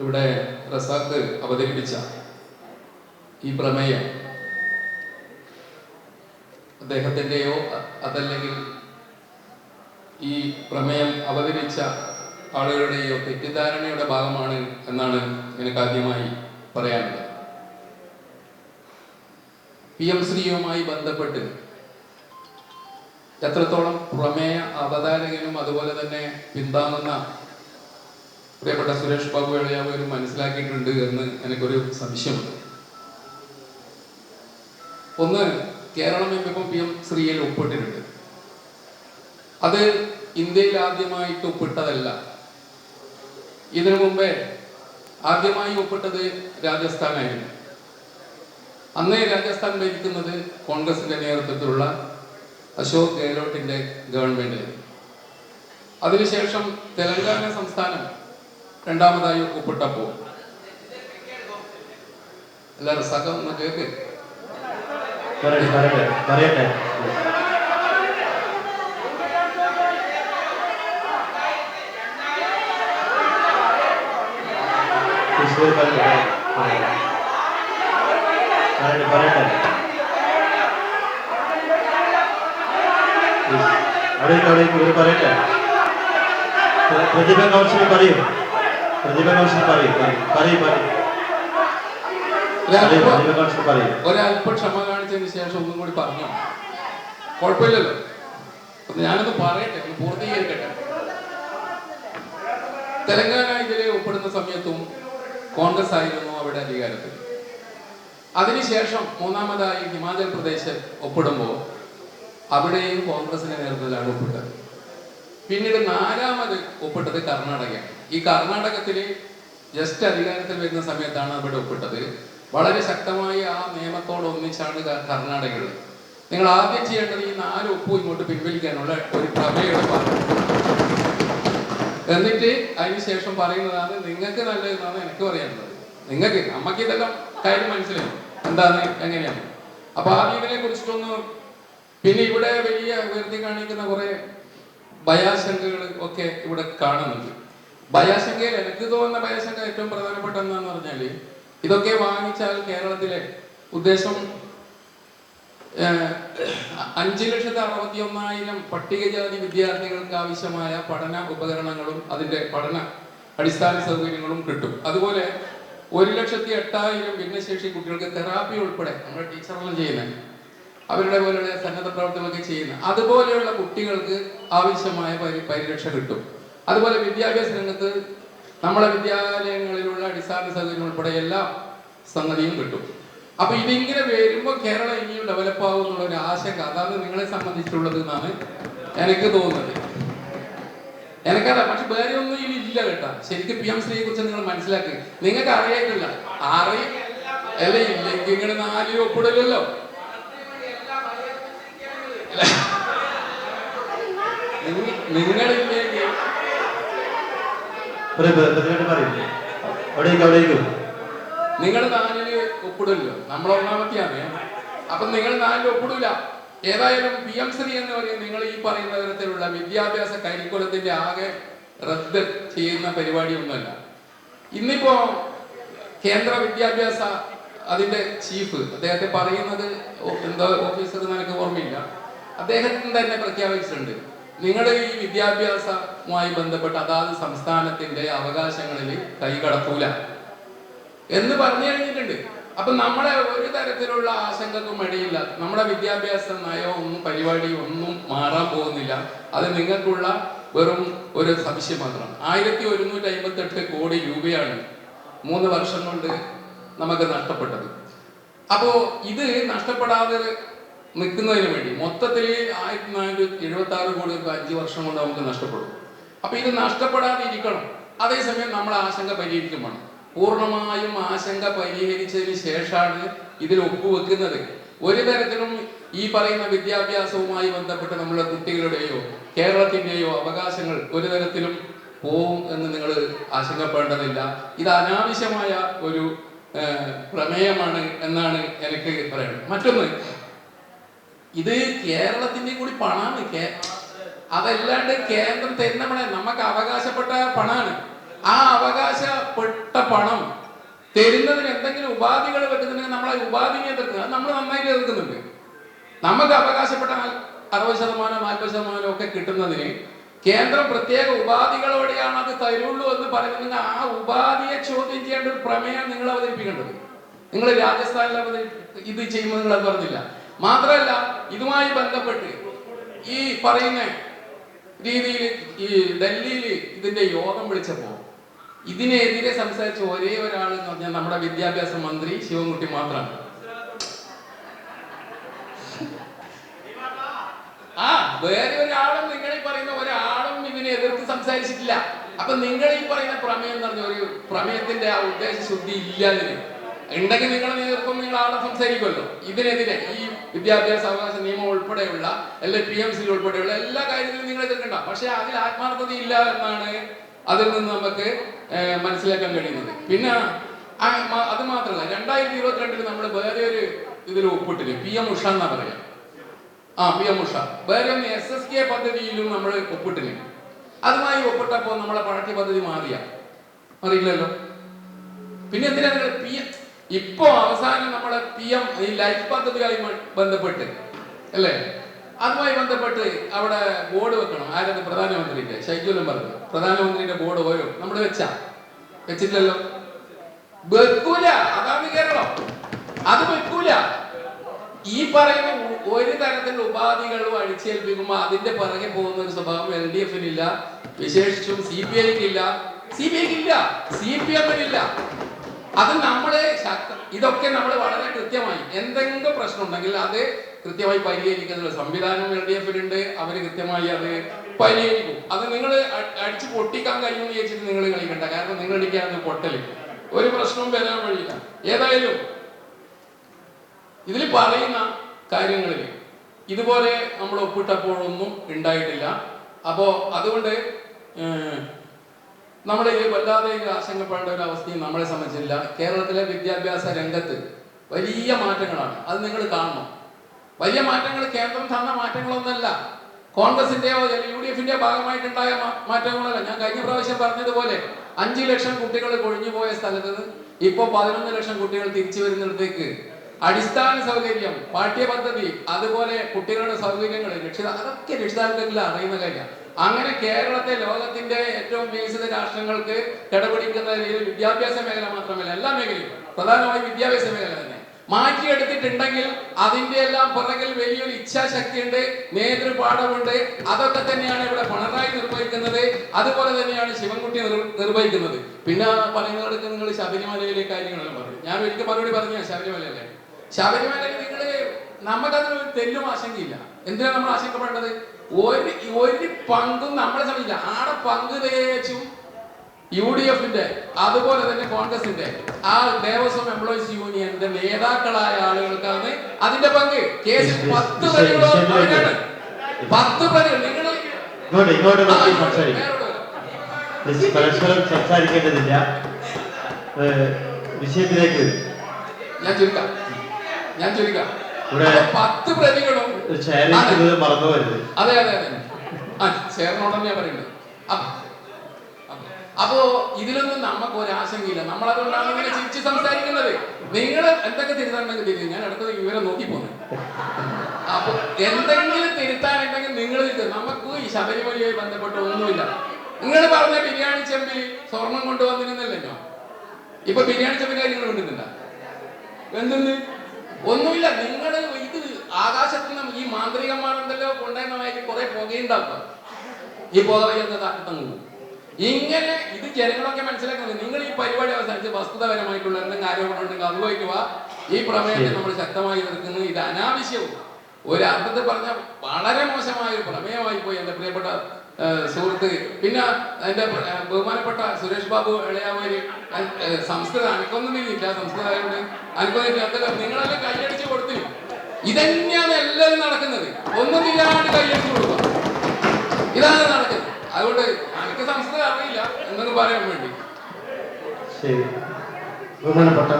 ഇവിടെ റസാഖ് അവതരിപ്പിച്ച ഈ പ്രമേയം അദ്ദേഹത്തിന്റെയോ അതല്ലെങ്കിൽ ഈ പ്രമേയം അവതരിച്ച ആളുകളുടെയോ തെറ്റിദ്ധാരണയുടെ ഭാഗമാണ് എന്നാണ് എനിക്ക് ആദ്യമായി പറയാനുള്ളത്. പി എം ശ്രീയുമായി ബന്ധപ്പെട്ട് എത്രത്തോളം പ്രമേയ അവതാരകനും അതുപോലെ തന്നെ പിന്താങ്ങുന്ന പ്രിയപ്പെട്ട സുരേഷ് ബാബു ഒരു മനസ്സിലാക്കിയിട്ടുണ്ട് എന്ന് എനിക്കൊരു സംശയമുണ്ട്. ഒന്ന് കേരളം ഇപ്പം പി എം ശ്രീയിൽ ഒപ്പിട്ടിട്ടുണ്ട്. അത് ഇന്ത്യയിൽ ആദ്യമായിട്ട് ഒപ്പിട്ടതല്ല. ഇതിനു മുമ്പേ ആദ്യമായി ഒപ്പിട്ടത് രാജസ്ഥാനായിരുന്നു. അന്നേ രാജസ്ഥാൻ ഭരിക്കുന്നത് കോൺഗ്രസിന്റെ നേതൃത്വത്തിലുള്ള അശോക് ഗെഹ്ലോട്ടിന്റെ ഗവൺമെന്റ് അതിനുശേഷം തെലങ്കാന സംസ്ഥാനം രണ്ടാമതായി ഒപ്പിട്ടപ്പോൾ അല്ല റസാഖ ഒന്ന് കേക്ക്. പറയട്ടെ പറയട്ടെ പറയട്ടെ. തൃശ്ശൂർ പറയട്ടെ പറയട്ടെ. പറയട്ടെ അവിടേക്ക് അവിടേക്ക് ഇവർ പറയട്ടെ. പ്ര- പ്രതിഭ കൗൺസിൽ പറയൂ. പ്രതിഭ കൗൺസിൽ പറയൂ പറയൂ പറയൂ. കൗൺസിൽ ക്ഷമ കാണിച്ചതിന് ശേഷം ഒന്നും കൂടി പറഞ്ഞു? കുഴപ്പമില്ലല്ലോ. ഞാനൊന്ന് പറയട്ടെ ഒന്ന് പൂർത്തീകരിക്കട്ടെ. തെലങ്കാന ഇതിലെ ഒപ്പിടുന്ന സമയത്തും കോൺഗ്രസ് ആയിരുന്നു അവിടെ അധികാരത്തിൽ. അതിനുശേഷം മൂന്നാമതായി ഹിമാചൽ പ്രദേശ് ഒപ്പിടുമ്പോൾ അവിടെയും കോൺഗ്രസിന്റെ നേതൃത്വത്തിലാണ് ഒപ്പിട്ടത്. പിന്നീട് നാലാമത് ഒപ്പിട്ടത് കർണാടകയാണ്. ഈ കർണാടകത്തിൽ ജസ്റ്റ് അധികാരത്തിൽ വരുന്ന സമയത്താണ് അവിടെ ഒപ്പിട്ടത്. വളരെ ശക്തമായി ആ നിയമത്തോട് ഒന്നിച്ചാണ് കർണാടകയിൽ നിങ്ങൾ ആദ്യം ചെയ്യേണ്ടത് ഈ നാല് ഒപ്പും ഇങ്ങോട്ട് പിൻവലിക്കാനുള്ള ഒരു പ്രമേയെടുപ്പാണ് എന്നിട്ട് അതിനുശേഷം പറയുന്നതാണ് നിങ്ങൾക്ക് നല്ലതെന്നാണ് എനിക്ക് പറയാനുള്ളത്. നിങ്ങൾക്ക് നമുക്ക് ഇതെല്ലാം കാര്യം മനസ്സിലായി. എന്താണ് എങ്ങനെയാണ്? അപ്പൊ ആദ്യം ഇതിനെ കുറിച്ചിട്ടൊന്ന് പിന്നെ ഇവിടെ വലിയ ഉയർത്തി കാണിക്കുന്ന കുറെ ഭയാശങ്കകൾ ഒക്കെ ഇവിടെ കാണുന്നുണ്ട്. ഭയാശങ്കയിൽ എനിക്ക് തോന്നുന്ന ഭയാശങ്ക ഏറ്റവും പ്രധാനപ്പെട്ട എന്താന്ന് പറഞ്ഞാൽ ഇതൊക്കെ വാങ്ങിച്ചാൽ കേരളത്തിലെ ഉദ്ദേശം അഞ്ച് ലക്ഷത്തി അറുപത്തി ഒന്നായിരം പട്ടികജാതി വിദ്യാർത്ഥികൾക്ക് ആവശ്യമായ പഠന ഉപകരണങ്ങളും അതിന്റെ പഠന അടിസ്ഥാന സൗകര്യങ്ങളും കിട്ടും. അതുപോലെ ഒരു ലക്ഷത്തി എട്ടായിരം ഭിന്നശേഷി കുട്ടികൾക്ക് തെറാപ്പി ഉൾപ്പെടെ നമ്മുടെ ടീച്ചറെല്ലാം ചെയ്യുന്നത് അവരുടെ പോലെയുള്ള സന്നദ്ധ പ്രവർത്തനങ്ങളൊക്കെ ചെയ്യുന്ന അതുപോലെയുള്ള കുട്ടികൾക്ക് ആവശ്യമായ പരിരക്ഷ കിട്ടും. അതുപോലെ വിദ്യാഭ്യാസ രംഗത്ത് നമ്മുടെ വിദ്യാലയങ്ങളിലുള്ള അടിസ്ഥാന സൗകര്യങ്ങൾ ഉൾപ്പെടെ എല്ലാ സംഗതിയും കിട്ടും അപ്പൊ ഇതിങ്ങനെ വരുമ്പോ കേരളം ഇനിയും ഡെവലപ്പ് ആവും എന്നുള്ള ഒരു ആശങ്ക അതാണ് നിങ്ങളെ സംബന്ധിച്ചിട്ടുള്ളത് എന്നാണ് എനിക്ക് തോന്നുന്നത് എനിക്കറിയാം പക്ഷെ വേറെ ഒന്നും ഇനി ഇല്ല കേട്ടാ ശരിക്കും പി എം ശ്രീയെ കുറിച്ച് നിങ്ങൾ മനസ്സിലാക്കി നിങ്ങൾക്ക് അറിയായിട്ടില്ല അറി അല്ല ഇല്ലെങ്കിൽ ഇങ്ങനെ നാല് ഒപ്പിടലല്ലോ നിങ്ങളില്ലെങ്കിൽ നിങ്ങൾ നാലിൽ ഒപ്പിടില്ലോ നമ്മൾ ഒന്നാമത്തെയാണ്. അപ്പൊ നിങ്ങൾ നാലിൽ ഒപ്പിടില്ല ഏതായാലും പി എം ശ്രീ എന്ന് പറയും നിങ്ങൾ ഈ പറയുന്ന തരത്തിലുള്ള വിദ്യാഭ്യാസ കരിക്കുലത്തിന്റെ ആകെ റദ്ദ് ചെയ്യുന്ന പരിപാടിയൊന്നുമല്ല. ഇന്നിപ്പോ കേന്ദ്ര വിദ്യാഭ്യാസ അതിന്റെ ചീഫ് അദ്ദേഹത്തെ പറയുന്നത് എന്താ ഓഫീസർ എന്ന് എനിക്ക് ഓർമ്മയില്ല. അദ്ദേഹത്തിന് തന്നെ പ്രഖ്യാപിച്ചിട്ടുണ്ട്. നിങ്ങൾ ഈ വിദ്യാഭ്യാസവുമായി ബന്ധപ്പെട്ട് അതാത് സംസ്ഥാനത്തിന്റെ അവകാശങ്ങളിൽ കൈകടത്തൂല എന്ന് പറഞ്ഞു കഴിഞ്ഞിട്ടുണ്ട്. അപ്പൊ നമ്മളെ ഒരു തരത്തിലുള്ള ആശങ്കക്കും ഇടയില്ല. നമ്മുടെ വിദ്യാഭ്യാസ ഒന്നും പരിപാടി ഒന്നും മാറാൻ പോകുന്നില്ല. അത് നിങ്ങൾക്കുള്ള വെറും ഒരു സംശയം മാത്രമാണ് ആയിരത്തി ഒരുന്നൂറ്റി അമ്പത്തി എട്ട് കോടി രൂപയാണ് മൂന്ന് വർഷം കൊണ്ട് നമുക്ക് നഷ്ടപ്പെട്ടത്. അപ്പോ ഇത് നഷ്ടപ്പെടാതെ നിൽക്കുന്നതിന് വേണ്ടി. മൊത്തത്തിൽ ആയിരത്തി നാനൂറ്റി എഴുപത്തി ആറ് കോടി അഞ്ച് വർഷം കൊണ്ട് നമുക്ക് നഷ്ടപ്പെടും. അപ്പൊ ഇത് നഷ്ടപ്പെടാതെ ഇരിക്കണം അതേസമയം നമ്മൾ ആശങ്ക പരിഹരിക്കും വേണം പൂർണമായും ആശങ്ക പരിഹരിച്ചതിന് ശേഷമാണ് ഇതിൽ ഒപ്പുവെക്കുന്നത്. ഒരു തരത്തിലും ഈ പറയുന്ന വിദ്യാഭ്യാസവുമായി ബന്ധപ്പെട്ട് നമ്മുടെ കുട്ടികളുടെയോ കേരളത്തിന്റെയോ അവകാശങ്ങൾ ഒരു തരത്തിലും പോവും എന്ന് നിങ്ങൾ ആശങ്കപ്പെടേണ്ടതില്ല. ഇത് അനാവശ്യമായ ഒരു പ്രമേയമാണ് എന്നാണ് എനിക്ക് പറയുന്നത് മറ്റൊന്ന് ഇത് കേരളത്തിന്റെ കൂടി പണാണ്. അതല്ലാണ്ട് കേന്ദ്രം തരുന്ന പണം നമുക്ക് അവകാശപ്പെട്ട പണാണ്. ആ അവകാശപ്പെട്ട പണം തരുന്നതിന് എന്തെങ്കിലും ഉപാധികൾ പറ്റുന്നുണ്ടെങ്കിൽ നമ്മളെ ഉപാധിനെ എതിർക്കുക നമ്മൾ നന്നായിട്ട് എതിർക്കുന്നുണ്ട് നമുക്ക് അവകാശപ്പെട്ട അറുപത് ശതമാനം നാൽപ്പത് ശതമാനം ഒക്കെ കിട്ടുന്നതിന് കേന്ദ്രം പ്രത്യേക ഉപാധികളോടെയാണ് അത് തരുള്ളൂ എന്ന് പറയുന്നുണ്ടെങ്കിൽ ആ ഉപാധിയെ ചോദ്യം ചെയ്യേണ്ട ഒരു പ്രമേയം നിങ്ങൾ അവതരിപ്പിക്കേണ്ടത്. നിങ്ങൾ രാജസ്ഥാനിൽ അവതരി ഇത് ചെയ്യുമ്പോൾ നിങ്ങൾ അത് പറഞ്ഞില്ല. മാത്രമല്ല ഇതുമായി ബന്ധപ്പെട്ട് ഈ പറയുന്ന രീതിയിൽ ഈ ഡൽഹിയിൽ ഇതിന്റെ യോഗം വിളിച്ചപ്പോ ഇതിനെതിരെ സംസാരിച്ച ഒരേ ഒരാൾ എന്ന് പറഞ്ഞാൽ നമ്മുടെ വിദ്യാഭ്യാസ മന്ത്രി ശിവൻകുട്ടി മാത്രമാണ്. ആ വേറെ ഒരാളും നിങ്ങൾ പറയുന്ന ഒരാളും ഇതിനെ എതിർത്ത് സംസാരിച്ചിട്ടില്ല. അപ്പൊ നിങ്ങൾ ഈ പറയുന്ന പ്രമേയം എന്ന് പറഞ്ഞ ഒരു പ്രമേയത്തിന്റെ ആ ഉദ്ദേശ ശുദ്ധി ഇല്ല ഉണ്ടെങ്കിൽ നിങ്ങൾ നേതൃത്വം നിങ്ങൾ ആളെ സംസാരിക്കുമല്ലോ. ഇതിനെതിരെ ഈ വിദ്യാഭ്യാസ അവകാശ നിയമം ഉൾപ്പെടെയുള്ള അല്ലെ പി എം സി ഉൾപ്പെടെയുള്ള എല്ലാ കാര്യത്തിലും നിങ്ങൾ എതിർക്കണ്ട. പക്ഷെ അതിൽ ആത്മാർത്ഥത ഇല്ല എന്നാണ് അതിൽ നിന്ന് നമുക്ക് മനസ്സിലാക്കാൻ കഴിയുന്നത്. പിന്നെ അത് മാത്രമല്ല രണ്ടായിരത്തി ഇരുപത്തിരണ്ടിൽ നമ്മൾ വേറെ ഒരു ഇതിൽ ഒപ്പിട്ടില്ല? പി എം ഉഷ എന്നാ പറയാം? ആ പി എം ഉഷ. വേറെ ഒന്ന് എസ് എസ് കെ പദ്ധതിയിലും നമ്മൾ ഒപ്പിട്ടില്ല? അതുമായി ഒപ്പിട്ടപ്പോൾ നമ്മളെ പഴക്കിയ പദ്ധതി മാറിയ. അറിയില്ലല്ലോ പിന്നെ എന്തിനാ നിങ്ങൾ പി ഇപ്പോ അവസാനം നമ്മളെ പി എം ഈ ലൈഫ് പദ്ധതിയുമായി മ- ബന്ധപ്പെട്ട് അല്ലേ? അതുമായി ബന്ധപ്പെട്ട് അവിടെ ബോർഡ് വെക്കണം. ആരത് പ്രധാനമന്ത്രിന്റെ ഷൈജുലം പറഞ്ഞു. പ്രധാനമന്ത്രിയുടെ ബോർഡ് ഓരോ നമ്മൾ വെച്ച. വെച്ചിട്ടില്ലല്ലോ വെക്കൂല. അതാണ് കേരളം. അത് വെക്കൂല. ഈ പറയുന്ന ഒരു തരത്തിലുള്ള ഉപാധികളും അഴിച്ചേൽപ്പിക്കുമ്പോ അതിന്റെ പിറകെ പോകുന്ന ഒരു സ്വഭാവം എൽ ഡി എഫിനില്ല. വിശേഷിച്ചും സി പി ഐക്കില്ല. സി പി ഐക്കില്ല. സി പി എമ്മിനില്ല. അത് ശക്ത. ഇതൊക്കെ നമ്മൾ വളരെ കൃത്യമായി എന്തെങ്കിലും പ്രശ്നം ഉണ്ടെങ്കിൽ അത് കൃത്യമായി പരിഹരിക്കുന്ന സംവിധാനം എൽ ഡി എഫിലുണ്ട്. അവർ കൃത്യമായി അത് പരിഹരിക്കും. അത് നിങ്ങൾ അടിച്ചു പൊട്ടിക്കാൻ കഴിയുമെന്ന് ചോദിച്ചിട്ട് നിങ്ങൾ കളിക്കണ്ട. കാരണം നിങ്ങൾ അടിക്കാന്ന് പൊട്ടൽ. ഒരു പ്രശ്നവും വരാൻ വഴിയില്ല. ഏതായാലും ഇതിൽ പറയുന്ന കാര്യങ്ങളിൽ ഇതുപോലെ നമ്മൾ ഒപ്പിട്ടപ്പോഴൊന്നും ഉണ്ടായിട്ടില്ല. അപ്പോൾ അതുകൊണ്ട് ഏഹ്, നമ്മൾ ഈ വല്ലാതെ ആശങ്കപ്പെടേണ്ട ഒരു അവസ്ഥയും നമ്മളെ സംബന്ധിച്ചില്ല കേരളത്തിലെ വിദ്യാഭ്യാസ രംഗത്ത് വലിയ മാറ്റങ്ങളാണ്. അത് നിങ്ങൾ കാണണം. വലിയ മാറ്റങ്ങൾ കേന്ദ്രം തന്ന മാറ്റങ്ങളൊന്നല്ല. കോൺഗ്രസിന്റെയോ യു ഡി എഫിന്റെയോ ഭാഗമായിട്ടുണ്ടായ മാറ്റങ്ങളല്ല. ഞാൻ കഴിഞ്ഞ പ്രാവശ്യം പറഞ്ഞതുപോലെ അഞ്ചു ലക്ഷം കുട്ടികൾ കൊഴിഞ്ഞു പോയ സ്ഥലത്ത് നിന്ന് ഇപ്പൊ പതിനൊന്ന് ലക്ഷം കുട്ടികൾ തിരിച്ചു വരുന്നിടത്തേക്ക് അടിസ്ഥാന സൗകര്യം പാഠ്യപദ്ധതി അതുപോലെ കുട്ടികളുടെ സൗകര്യങ്ങൾ രക്ഷിത അതൊക്കെ രക്ഷിതാക്കളെങ്കിൽ അറിയുന്ന കാര്യം. അങ്ങനെ കേരളത്തെ ലോകത്തിന്റെ ഏറ്റവും വികസിത രാഷ്ട്രങ്ങൾക്ക് കിടപിടിക്കുന്ന രീതിയിൽ വിദ്യാഭ്യാസ മേഖല മാത്രമല്ല എല്ലാ മേഖലയും പ്രധാനമായും വിദ്യാഭ്യാസ മേഖല തന്നെ. മാറ്റിയെടുത്തിട്ടുണ്ടെങ്കിൽ അതിന്റെ എല്ലാം പുറകിൽ വലിയൊരു ഇച്ഛാശക്തിയുണ്ട് നേതൃപാഠമുണ്ട്. അതൊക്കെ തന്നെയാണ് ഇവിടെ പിണറായി നിർവഹിക്കുന്നത്. അതുപോലെ തന്നെയാണ് ശിവൻകുട്ടി നിർവഹിക്കുന്നത്. പിന്നെ പറയുന്നവർക്ക് നിങ്ങൾ ശബരിമലയിലെ കാര്യങ്ങളെല്ലാം പറയും ഞാൻ ഒരിക്കൽ മറുപടി പറഞ്ഞു ശബരിമലയിലെ ശബരിമലയിൽ നിങ്ങൾ അതിന് ഒരു തെല്ലും ആശങ്കയില്ല. എന്തിനാണ് നമ്മൾ ആശങ്കപ്പെടേണ്ടത്? ഒരു ഒരു പങ്കും നമ്മളെ സംബന്ധിച്ചില്ല. ആടെ പങ്ക് തേച്ചും യു ഡി എഫിന്റെ അതുപോലെ തന്നെ കോൺഗ്രസിന്റെ ആ ദേവസ്വം എംപ്ലോയീസ് യൂണിയന്റെ നേതാക്കളായ ആളുകൾക്കാണ് അതിന്റെ പങ്ക്. കേസ് പത്ത് പ്രതികളാണ് പത്ത് പ്രതികൾ. നിങ്ങൾ പരസ്പരം സംസാരിക്കേണ്ടതില്ല. വിഷയത്തിലേക്ക് ഞാൻ ചുരുക്കാം. ഞാൻ ചോദിക്കാം. പത്ത് പ്രതികളും അതെ അതെ അതെ. ആ ചേർന്നോടെന്ന് പറയുന്നത്. അപ്പ- ഇതിലൊന്നും നമുക്ക് ഒരു ആശങ്കയില്ല നമ്മൾ അതുകൊണ്ടാണ് ഇങ്ങനെ ചിരിച്ച് സംസാരിക്കുന്നത്. നിങ്ങൾ എന്തൊക്കെ തിരുത്താനുണ്ടെങ്കിൽ തിരുത്തി. ഞാൻ അടുത്തത് ഇവരെ നോക്കി പോന്നു. അപ്പൊ എന്തെങ്കിലും തിരുത്താനുണ്ടെങ്കിൽ നിങ്ങൾ തിരുത്തും. നമുക്ക് ഈ ശബരിമലയുമായി ബന്ധപ്പെട്ട് ഒന്നുമില്ല. നിങ്ങൾ പറഞ്ഞ ബിരിയാണി ചെമ്പിൽ സ്വർണം കൊണ്ടുവന്നിരുന്നില്ലല്ലോ. ഇപ്പൊ ബിരിയാണി ചെമ്പിന്റെ കാര്യങ്ങൾ കൊണ്ടുവന്നില്ല എന്തെന്ന് ഒന്നുമില്ല നിങ്ങൾ ഇത് ആകാശത്തു നിന്നും ഈ മാന്ത്രികന്മാരുണ്ടല്ലോ കൊണ്ടുവന്നതായിട്ട് കുറെ പുകയുണ്ടാക്കുക ഈ പുക കാറ്റത്തങ്ങ് ഇങ്ങനെ ഇത് ജനങ്ങളൊക്കെ മനസ്സിലാക്കുന്നത്. നിങ്ങൾ ഈ പരിപാടി അവസാനിച്ച് വസ്തുതപരമായിട്ടുള്ള എന്തെങ്കിലും ആരോപണം ഉണ്ടെങ്കിൽ അത് വയ്ക്കുക ഈ പ്രമേയത്തെ നമ്മൾ ശക്തമായി എതിർക്കുന്നു. ഇത് അനാവശ്യവും. ഒരു അർത്ഥത്തിൽ പറഞ്ഞ വളരെ മോശമായ ഒരു പ്രമേയമായി പോയി എന്റെ പ്രിയപ്പെട്ട സുഹൃത്ത് പിന്നെ എന്റെ ബഹുമാനപ്പെട്ട സുരേഷ് ബാബു ഇളയാമേര് സംസ്കൃതം അനക്കൊന്നും ഇല്ല സംസ്കൃതമായോണ്ട് അനക്കൊന്നും എന്തൊക്കെ നിങ്ങളെല്ലാം കൈയടിച്ച് കൊടുത്തു ഇതന്നെയാണ് എല്ലാവരും നടക്കുന്നത്. ഒന്നും ഇല്ലാണ്ട് കൈയടിച്ച് കൊടുക്കുക. ഇതാണ് നടക്കുന്നത്. അതുകൊണ്ട് എനിക്ക് സംസ്കൃതം അറിയില്ല എന്നൊന്നും പറയാൻ വേണ്ടി. ശരി. ബഹുമാനപ്പെട്ട